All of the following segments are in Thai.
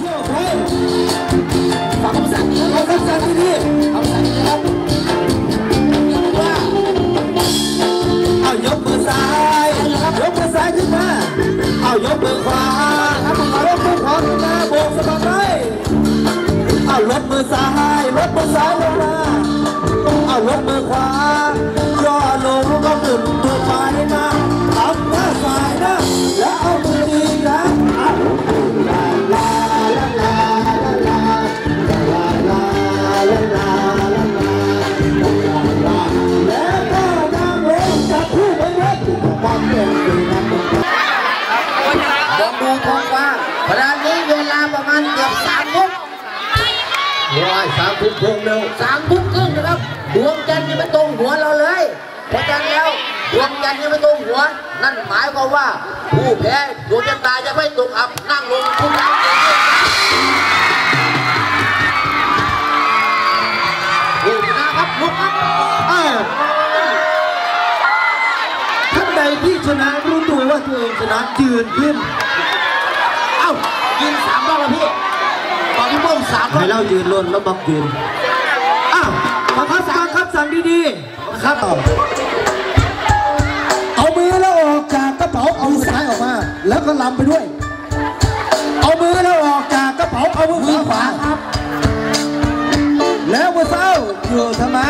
เที่ยวใคำสั่งเอาคำสั่งที่นี่คำสั่งนะครับว่าเอายกมือซ้าย ยกมือซ้ายขึ้นมา เอายกมือขวาเอายกมือขวาขึ้นมาโบกสะบัดไปเอาลดมือซ้ายลดมือซ้ายลงมาเอาลดมือขวาย่อลงก็หมุนตัวไปนะทำหน้าสายนะแล้วเอามือดีนะ สามทุ่มครึ่งเร็วสามทุ่มครึ่งนะครับ ดวงจันทร์ยังไม่ตรงหัวเราเลยเพราะฉะนั้นแล้วดวงจันทร์ยังไม่ตรงหัว นั่นหมายความว่า ผู้แพ้ดวงจันทร์ตาจะไม่ตกอับนั่งลงทุกท่านผู้ชนะครับลุกครับท่านใดที่ชนะรู้ตัวว่าตัวเองชนะยืนขึ้น เอ้ายืนสามรอบแล้วพี่ตอนที่เบิ้ม สามรอให้บเรายืนลนแล้วบักยืนอ้าวบังคับสั่งครับสั่งดีๆนะครับเอามือแล้วออกจากกระเป๋าเอามือซ้ายออกมา แล้วก็ลำไปด้วย เอามือแล้วออกจากกระเป๋าเอามือขวาครับ แล้วมือเศร้าอยู่ทำไม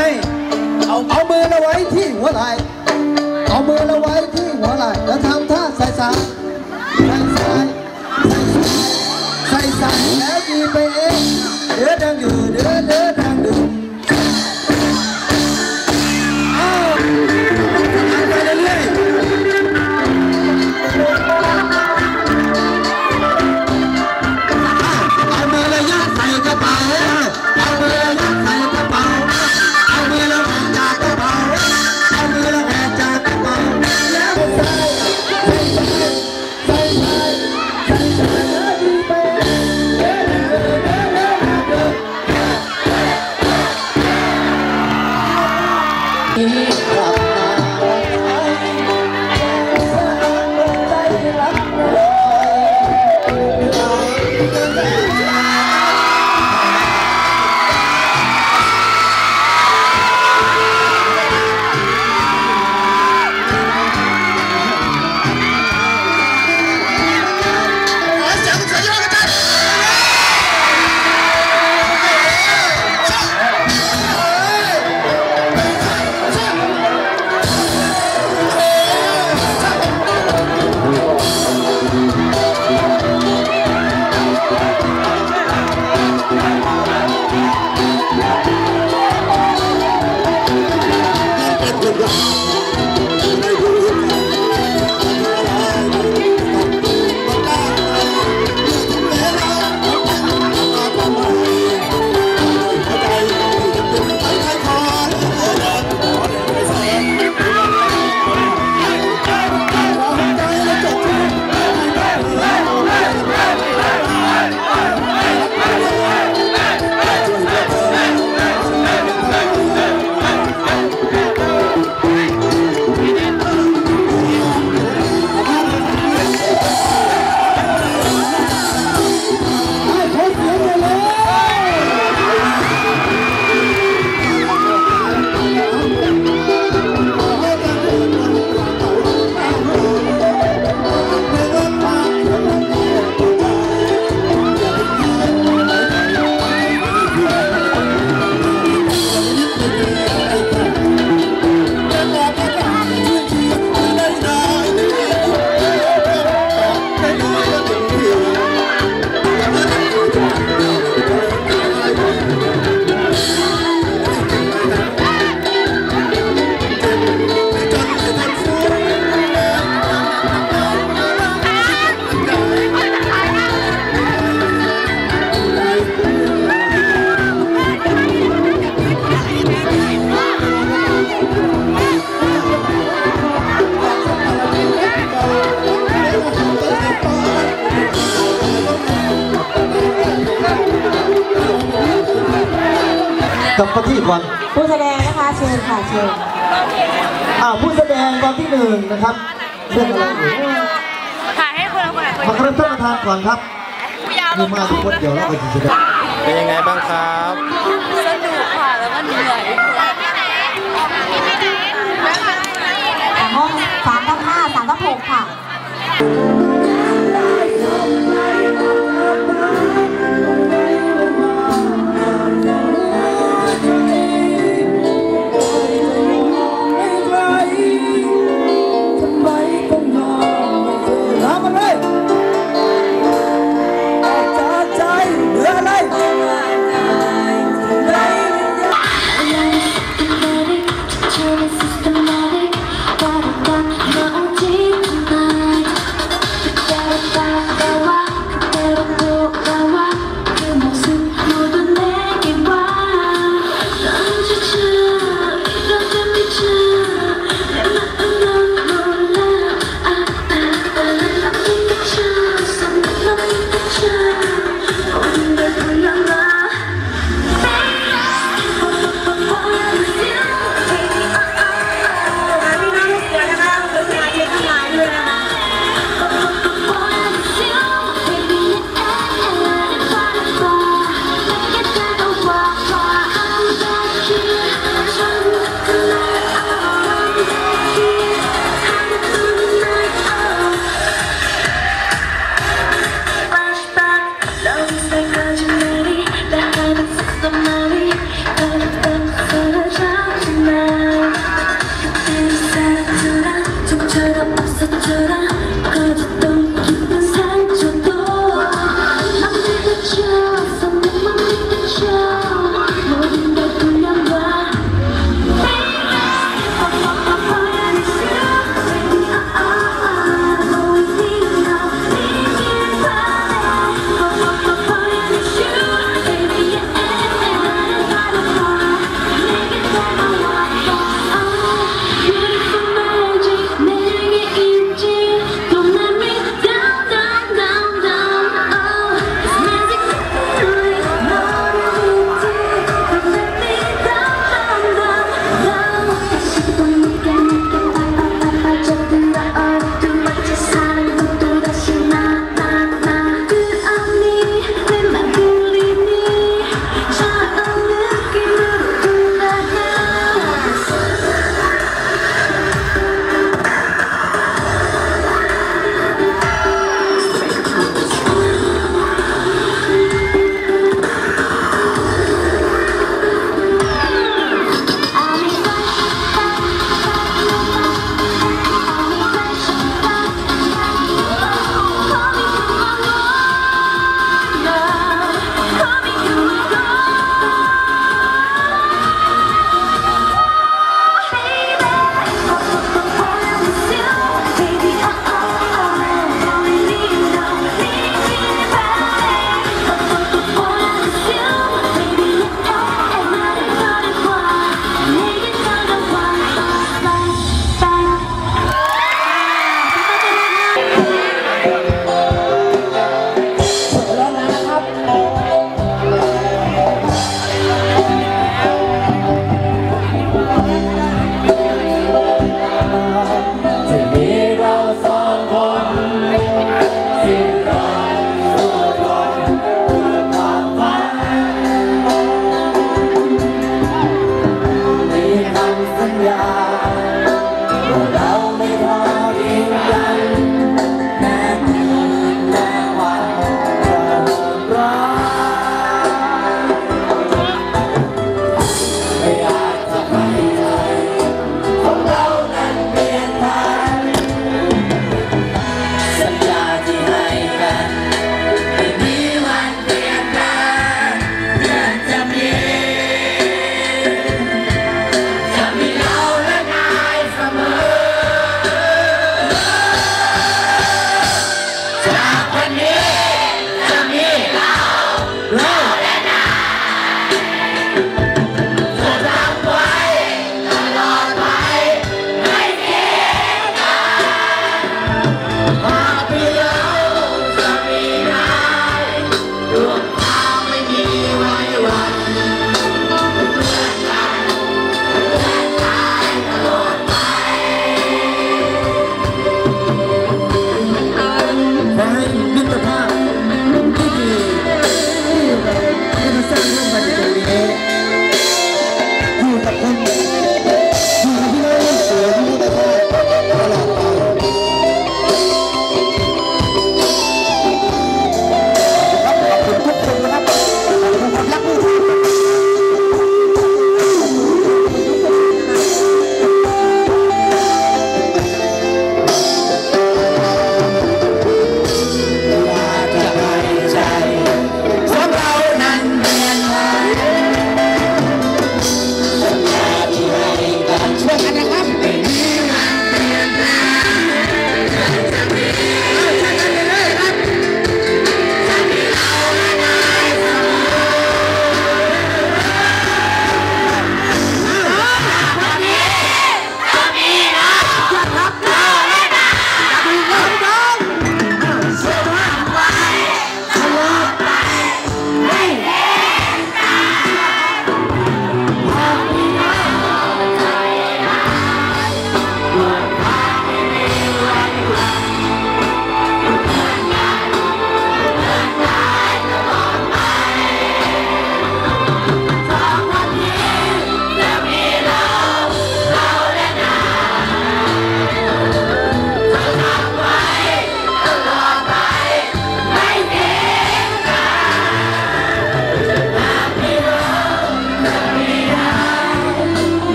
เอาเอามือเราไว้ที่หัวไหล่เอามือเราไว้ที่หัวไหล่แล้วทำท่าใส่สายใส่สายใส่สายแล้วดีไปเอ You're good. กับข้อที่ก่อนผู้แสดงนะคะเชิญค่ะเชิญอ่าผู้แสดงตอนที่หนึ่งนะครับเรื่องอะไรเอ่ยถ่ายให้คนละคนละคนมาครับท่านประธานก่อนครับผู้ยาวคือมาทุกคนเดียวแล้วก็จะได้เป็นยังไงบ้างครับสนุกค่ะแล้วก็เหนื่อยห้องสามทับห้าสามทับหกค่ะ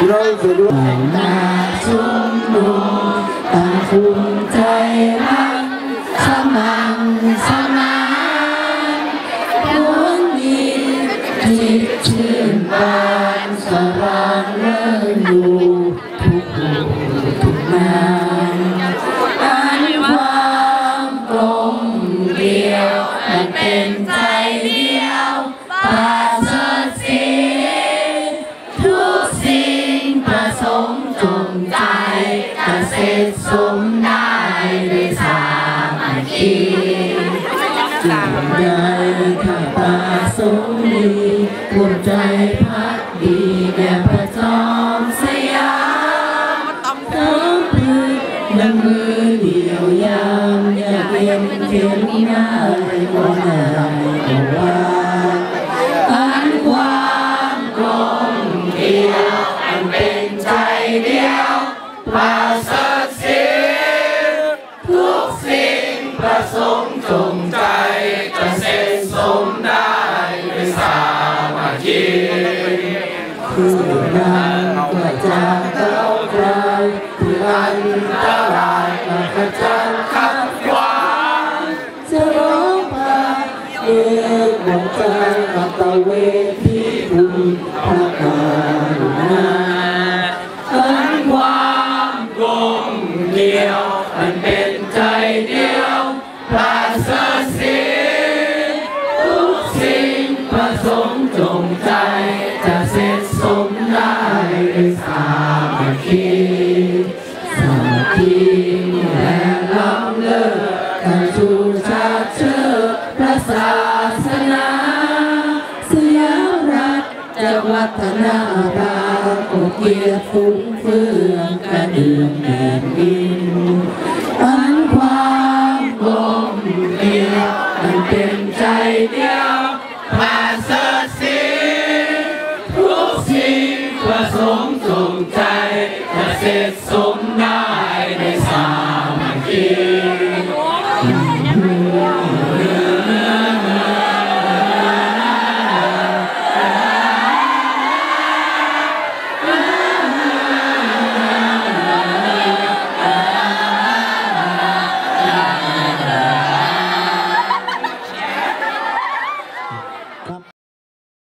พี่น้องสื่อด้วยมาชุมนุมต่างภูมิใจรักสมังสมานดวงดีจิตชื่นบานสว่างเริ่มอยู่ เย็นเขียนง่ายก็ง่ายก็ว่าอันความกลมเดียวอันเป็นใจเดียวปราศสีทุกสิ่งประสงค์จงใจจะเสร็จสมได้ด้วยสามัคคีคือนั้นก็จะก้าไกลที่อันตรายมาขจัด เวทีคุณพระกรุณาอันความกลมเดียวมันเป็นใจเดียวปราศสีทุกสิ่งประสงค์จงใจ จะเสร็จสมได้ด้วยสามัคคีสามัคคี วัฒนาภาโอเกียรฟุ้งเฟืองกระเดื่องแดดดินอันความกลมเดียวมันเป็นใจเดียวมาเสดสีทุกสิ่งประสงค์